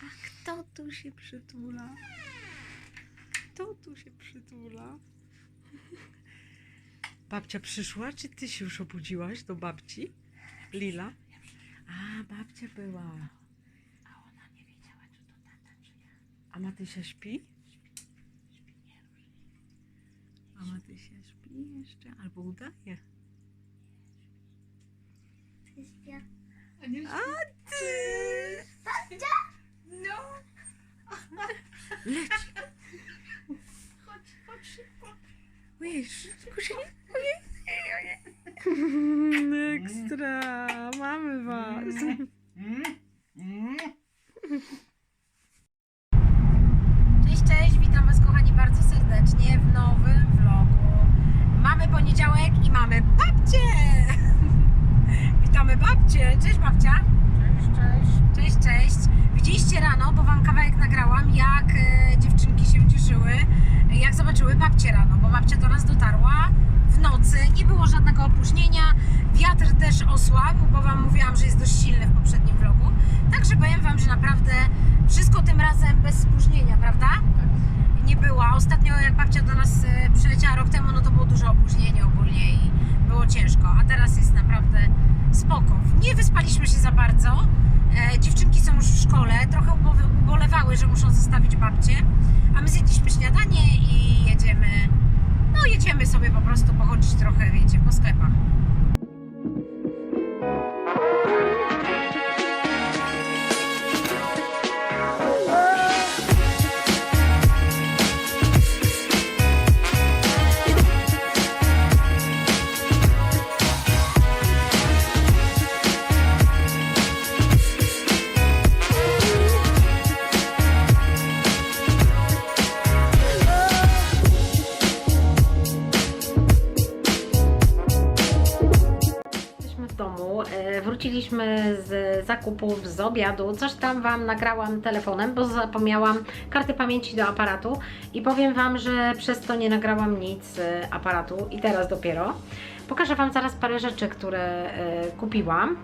A kto tu się przytula? Kto tu się przytula? Babcia przyszła, czy ty się już obudziłaś do babci? Lila? A, babcia była. A ona nie wiedziała, czy to tata, czy ja. A Matysia śpi? Śpi, nie ruszy. A Matysia śpi jeszcze, albo udaje. A ty! Leć! chodź, chodź szybko. Ojej, szybko się. Ojej, ojej. Ekstra! Mamy was! Cześć, cześć, witam Was kochani bardzo serdecznie w nowym vlogu. Mamy poniedziałek i mamy babcię! Witamy babcię. Cześć babcia. Cześć, cześć. Cześć. Widzieliście rano, bo Wam kawałek nagrałam, jak e, dziewczynki się cieszyły, jak zobaczyły babcię rano, bo babcia do nas dotarła w nocy, nie było żadnego opóźnienia, wiatr też osłabł, bo Wam mówiłam, że jest dość silny w poprzednim vlogu, także powiem Wam, że naprawdę wszystko tym razem bez spóźnienia, prawda? Nie była. Ostatnio jak babcia do nas e, przyleciała rok temu, no to było duże opóźnienie ogólnie i było ciężko, a teraz jest naprawdę Nie wyspaliśmy się za bardzo. E, dziewczynki są już w szkole, trochę ubo- ubolewały, że muszą zostawić babcię, a my zjedliśmy śniadanie i jedziemy, no jedziemy sobie po prostu pochodzić trochę, wiecie, po sklepach. Zakupów, z obiadu, coś tam Wam nagrałam telefonem, bo zapomniałam karty pamięci do aparatu. I powiem Wam, że przez to nie nagrałam nic z aparatu. I teraz dopiero. Pokażę Wam zaraz parę rzeczy, które e, kupiłam.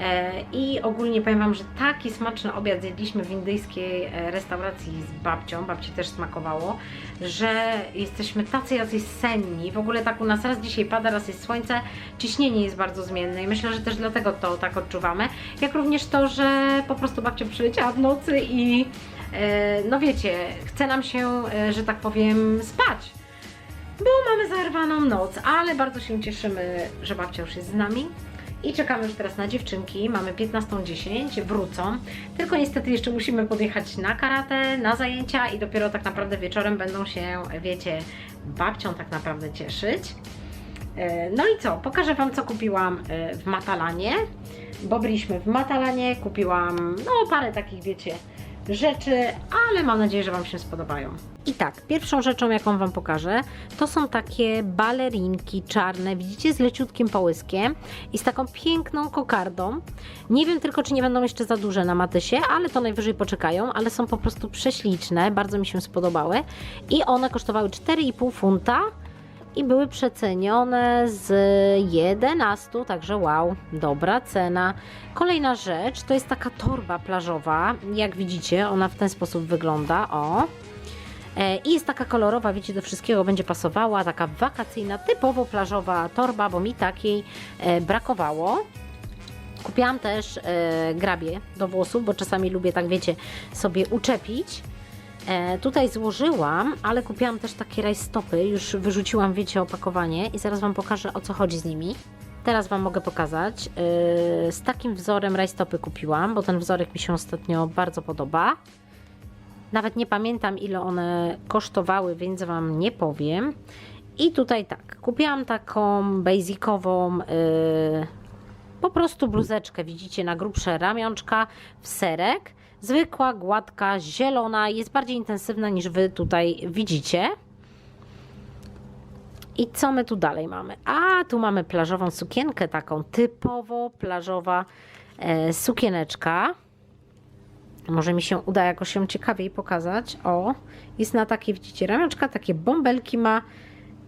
E, i ogólnie powiem Wam, że taki smaczny obiad zjedliśmy w indyjskiej e, restauracji z babcią, babci też smakowało, że jesteśmy tacy jacyś senni, w ogóle tak u nas raz dzisiaj pada, raz jest słońce, ciśnienie jest bardzo zmienne i myślę, że też dlatego to tak odczuwamy, jak również to, że po prostu babcia przyleciała w nocy i no wiecie, chce nam się, że tak powiem, spać bo mamy zerwaną noc, ale bardzo się cieszymy, że babcia już jest z nami. I czekamy już teraz na dziewczynki. Mamy 15.10, wrócą. Tylko niestety jeszcze musimy podjechać na karate, na zajęcia i dopiero tak naprawdę wieczorem będą się, wiecie, babcią tak naprawdę cieszyć. E, No i co? Pokażę Wam, co kupiłam e, w Matalanie. Bo byliśmy w Matalanie, kupiłam no parę takich, wiecie, rzeczy, ale mam nadzieję, że Wam się spodobają. I tak, pierwszą rzeczą, jaką Wam pokażę, to są takie balerinki czarne, widzicie, z leciutkim połyskiem i z taką piękną kokardą. Nie wiem tylko, czy nie będą jeszcze za duże na Matysie, ale to najwyżej poczekają, ale są po prostu prześliczne, bardzo mi się spodobały i one kosztowały 4,5 funta i były przecenione z 11, także wow, dobra cena. Kolejna rzecz to jest taka torba plażowa, jak widzicie, ona w ten sposób wygląda, o. E, I jest taka kolorowa, wiecie, do wszystkiego będzie pasowała, taka wakacyjna, typowo plażowa torba, bo mi takiej e, brakowało. Kupiłam też e, grabie do włosów, bo czasami lubię tak, wiecie, sobie uczepić. E, tutaj złożyłam, ale kupiłam też takie rajstopy, już wyrzuciłam, wiecie, opakowanie i zaraz Wam pokażę o co chodzi z nimi. Teraz Wam mogę pokazać. E, z takim wzorem rajstopy kupiłam, bo ten wzorek mi się ostatnio bardzo podoba. Nawet nie pamiętam ile one kosztowały, więc Wam nie powiem. I tutaj tak, kupiłam taką basicową yy, po prostu bluzeczkę, widzicie, na grubsze ramionczka w serek. Zwykła, gładka, zielona, jest bardziej intensywna niż Wy tutaj widzicie. I co my tu dalej mamy? A, tu mamy plażową sukienkę, taką typowo plażowa e, sukieneczka. Może mi się uda jakoś ją ciekawiej pokazać. O, jest na takie, widzicie, ramionczka, takie bąbelki ma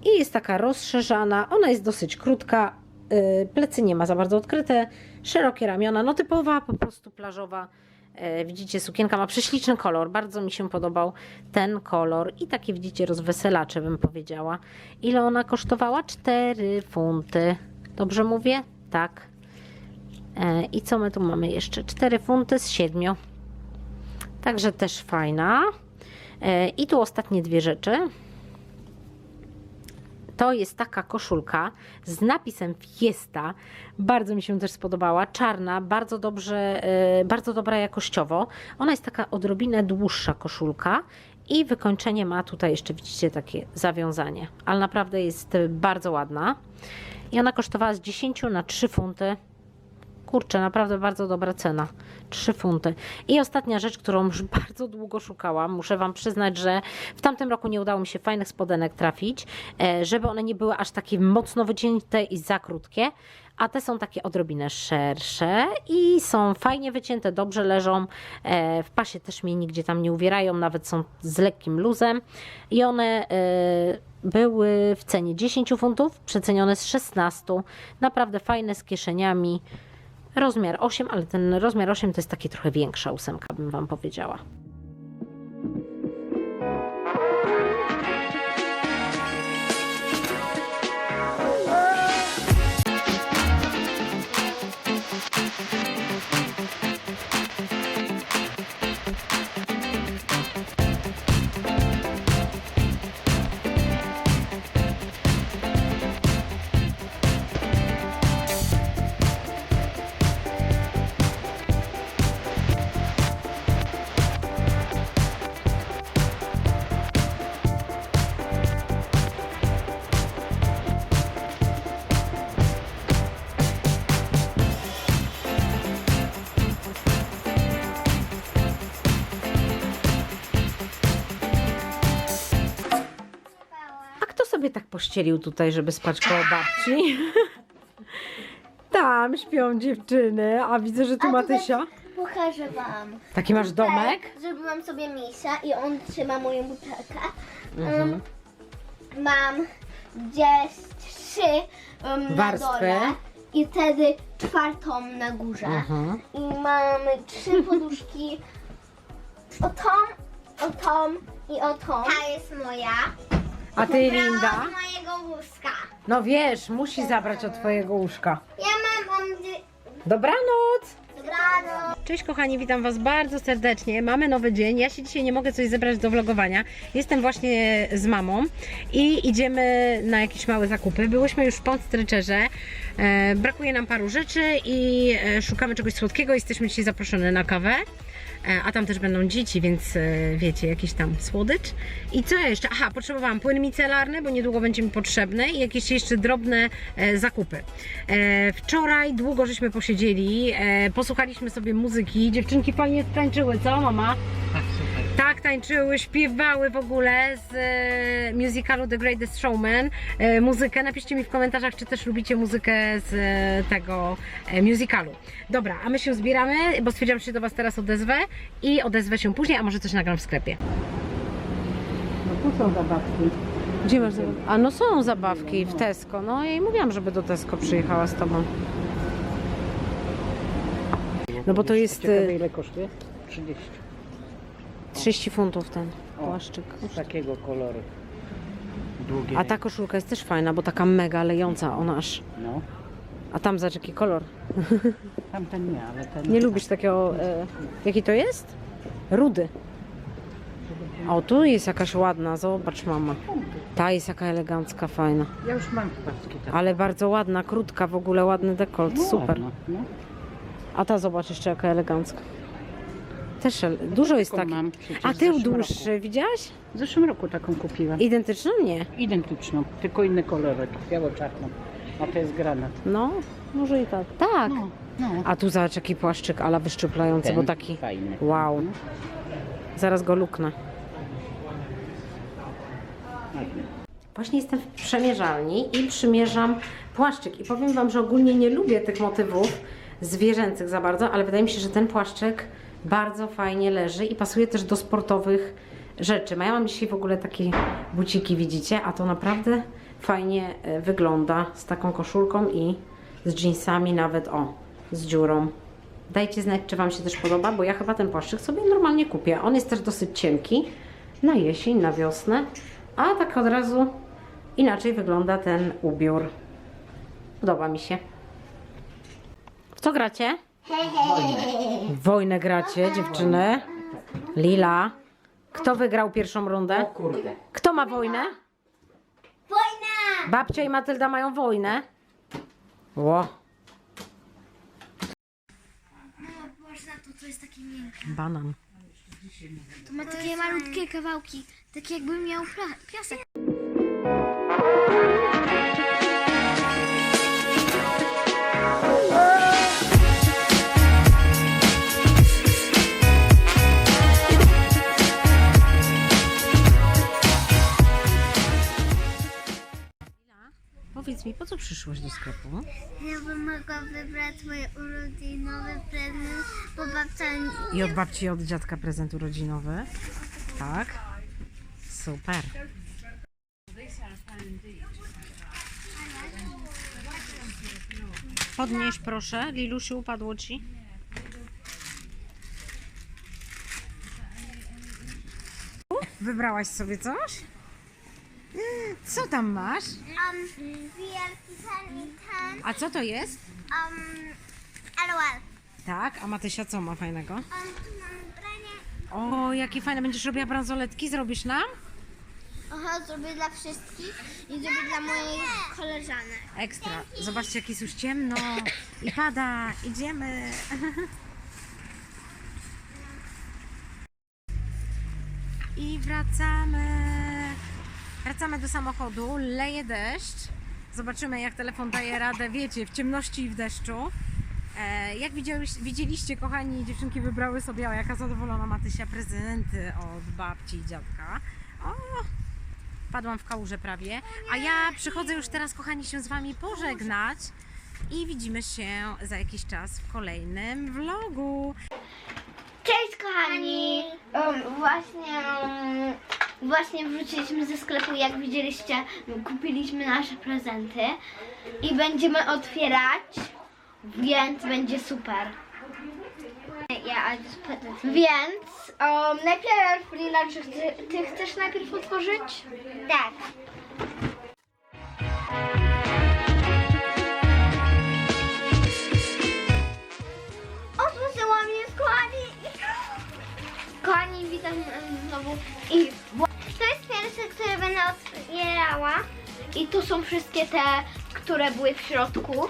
i jest taka rozszerzana. Ona jest dosyć krótka, yy, plecy nie ma za bardzo odkryte, szerokie ramiona, no typowa po prostu plażowa E, widzicie, sukienka ma prześliczny kolor. Bardzo mi się podobał ten kolor. I takie, widzicie, rozweselacze bym powiedziała. Ile ona kosztowała? 4 funty. Dobrze mówię? Tak. E, I co my tu mamy jeszcze? 4 funty z 7. Także też fajna. E, I tu ostatnie dwie rzeczy. To jest taka koszulka z napisem Fiesta. Bardzo mi się też spodobała. Czarna, bardzo dobrze, e, bardzo dobra jakościowo. Ona jest taka odrobinę dłuższa koszulka i wykończenie ma tutaj jeszcze widzicie takie zawiązanie, ale naprawdę jest bardzo ładna. I ona kosztowała z 10 na 3 funty. Kurczę, naprawdę bardzo dobra cena. 3 funty. I ostatnia rzecz, którą już bardzo długo szukałam. Muszę Wam przyznać, że w tamtym roku nie udało mi się fajnych spodenek trafić, e, żeby one nie były aż takie mocno wycięte i za krótkie. A te są takie odrobinę szersze i są fajnie wycięte, dobrze leżą. E, W pasie też mnie nigdzie tam nie uwierają, nawet są z lekkim luzem. I one e, były w cenie 10 funtów, przecenione z 16. Naprawdę fajne z kieszeniami. Rozmiar 8, ale ten rozmiar 8 to jest takie trochę większa ósemka, bym Wam powiedziała. Sobie tak pościelił tutaj, żeby spać koło babci? Tam śpią dziewczyny, a widzę, że tu A tutaj- Matysia. Pokażę wam. Taki masz domek? Tak, zrobiłam sobie misia i on trzyma moją butelkę. Mhm. Um, mam gdzieś trzy um, na Warstwy. dole i wtedy czwartą na górze. Mhm. I mamy trzy poduszki. O tą, o tą i o tą. Ta jest moja. A ty, Linda? Z mojego wózka. No wiesz, musi zabrać od twojego łóżka. Ja mam, dy- Dobranoc! Dobranoc. Cześć kochani, witam Was bardzo serdecznie. Mamy nowy dzień. Ja się dzisiaj nie mogę coś zebrać do vlogowania. Jestem właśnie z mamą i idziemy na jakieś małe zakupy. Byłyśmy już w Pąstryczerze. E, brakuje nam paru rzeczy i e, szukamy czegoś słodkiego. Jesteśmy dzisiaj zaproszone na kawę. E, A tam też będą dzieci, więc e, wiecie, jakiś tam słodycz. I co jeszcze? Aha, potrzebowałam płyn micelarny, bo niedługo będzie mi potrzebny i jakieś jeszcze drobne e, zakupy. Wczoraj długo żeśmy posiedzieli, posłuchaliśmy sobie muzyki. Dziewczynki fajnie tańczyły, co mama? Tak, tańczyły, śpiewały w ogóle z e, musicalu The Greatest Showman. E, muzykę, napiszcie mi w komentarzach, czy też lubicie muzykę z e, tego e, musicalu. Dobra, a my się zbieramy, bo stwierdziłam, że się do Was teraz odezwę i odezwę się później, a może coś nagram w sklepie. No tu są zabawki. Gdzie masz zabawki? A no są zabawki w Tesco. No ja jej mówiłam, żeby do Tesco przyjechała z Tobą. No bo to jest Ciekawe y, ile kosztuje? 30. 30 funtów ten O. płaszczyk. Takiego koloru. Długie. A ta koszulka jest też fajna, bo taka mega lejąca ona aż. No. A tam za jaki kolor? Tamten nie, ale ten... Nie lubisz takiego. E, jaki to jest? Rudy. O, tu jest jakaś ładna, zobacz mama. Ta jest jaka elegancka, fajna. Ja już mam paski tak. Ale bardzo ładna, krótka, w ogóle ładny dekolt, super. No. A ta zobacz jeszcze jaka elegancka. Też dużo jest Taką takich. mam przecież A w tył zeszłym dłuższy, widziałaś? W zeszłym roku taką kupiłam. Identyczną? Nie. Identyczną, tylko inny kolorek. Biało-czarną. A to jest granat. No, może i tak. Tak. No, no. A tu zobacz jaki płaszczyk, ale wyszczuplający, Ten bo taki. Fajny. Wow. Mhm. Zaraz go luknę. Ładny. Właśnie jestem w przemierzalni i przymierzam płaszczyk. I powiem Wam, że ogólnie nie lubię tych motywów zwierzęcych za bardzo, ale wydaje mi się, że ten płaszczyk bardzo fajnie leży i pasuje też do sportowych rzeczy. Ja mam dzisiaj w ogóle takie buciki, widzicie, a to naprawdę fajnie e, wygląda z taką koszulką i z jeansami nawet, o, z dziurą. Dajcie znać, czy Wam się też podoba, bo ja chyba ten płaszczyk sobie normalnie kupię. On jest też dosyć cienki na jesień, na wiosnę, a tak od razu inaczej wygląda ten ubiór. Podoba mi się. W co gracie? W wojnę gracie, dziewczyny. Lila. Kto wygrał pierwszą rundę? Kurde. Kto ma wojnę? Wojna! Babcia i Matylda mają wojnę. Ło. Można to, to jest takie miękkie. Banan. To ma takie malutkie kawałki, tak jakby miał pla- piasek. Przyszłaś do sklepu? Ja bym mogła wybrać mój urodzinowy prezent, bo babcia I od babci i od dziadka prezent urodzinowy. Tak. Super. Podnieś proszę. Lilusiu, upadło ci. Wybrałaś sobie coś? Co tam masz? um, wielki ten i ten, A co to jest? um, LOL. Tak, a Matysia co ma fajnego? Um, tu mam branie. O, jakie fajne. Będziesz robiła bransoletki? Zrobisz nam? Aha, zrobię dla wszystkich i zrobię dla moich koleżanek. Ekstra. Zobaczcie, jak jest już ciemno i pada. Idziemy. I wracamy. Wracamy do samochodu. Leje deszcz. Zobaczymy, jak telefon daje radę, wiecie, w ciemności i w deszczu. E, jak widzieliście, kochani, dziewczynki wybrały sobie, o jaka zadowolona Matysia, prezenty od babci i dziadka. O, Padłam w kałużę prawie. A ja przychodzę już teraz, kochani, się z Wami pożegnać. I widzimy się za jakiś czas w kolejnym vlogu. Cześć kochani! Um, właśnie, um, właśnie wróciliśmy ze sklepu, jak widzieliście, kupiliśmy nasze prezenty i będziemy otwierać, więc będzie super. This. Więc um, najpierw Lila, czy ty, ty chcesz najpierw otworzyć? Tak. Otworzyła mnie kochani! Kochani, witam znowu. I pierwsze, które będę otwierała. I tu są wszystkie te, które były w środku.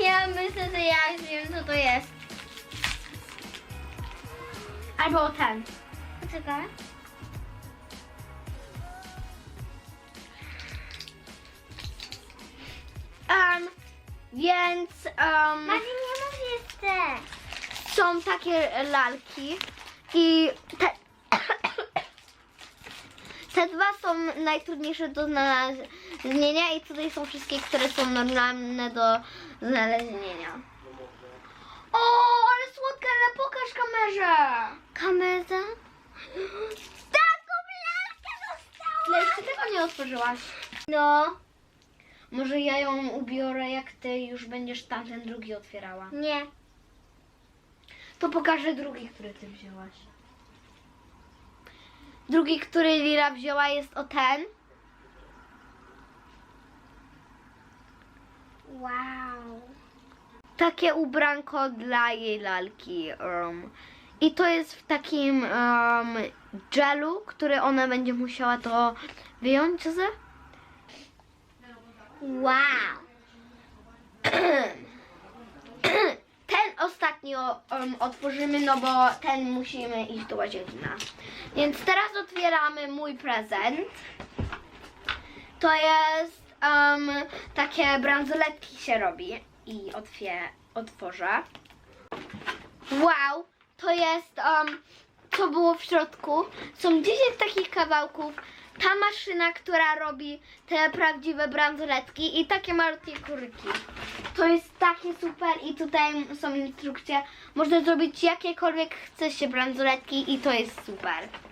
Ja myślę, że ja już wiem, co to jest. Albo ten. Poczekaj. Um, więc... Um, Mati, nie mów jeszcze. Są takie lalki i te, te dwa są najtrudniejsze do znalezienia i tutaj są wszystkie, które są normalne do znalezienia. O, ale słodka, ale pokaż kamerze. Kamerze? Taką lalkę dostałam! Jeszcze tego nie otworzyłaś. No. Może ja ją ubiorę, jak ty już będziesz tamten drugi otwierała. Nie. To pokażę drugi, który ty wzięłaś. Drugi, który Lila wzięła jest o ten. Wow. Takie ubranko dla jej lalki. Um, I to jest w takim um, gelu, który ona będzie musiała to wyjąć, za? Wow. Ostatnio um, otworzymy, no bo ten musimy iść do łazienki. Więc teraz otwieramy mój prezent. To jest um, takie bransoletki się robi i otwie, otworzę. Wow, to jest um, co było w środku. Są 10 takich kawałków. Ta maszyna, która robi te prawdziwe bransoletki i takie malutkie kurki. To jest takie super i tutaj są instrukcje. Można zrobić jakiekolwiek chce się bransoletki i to jest super.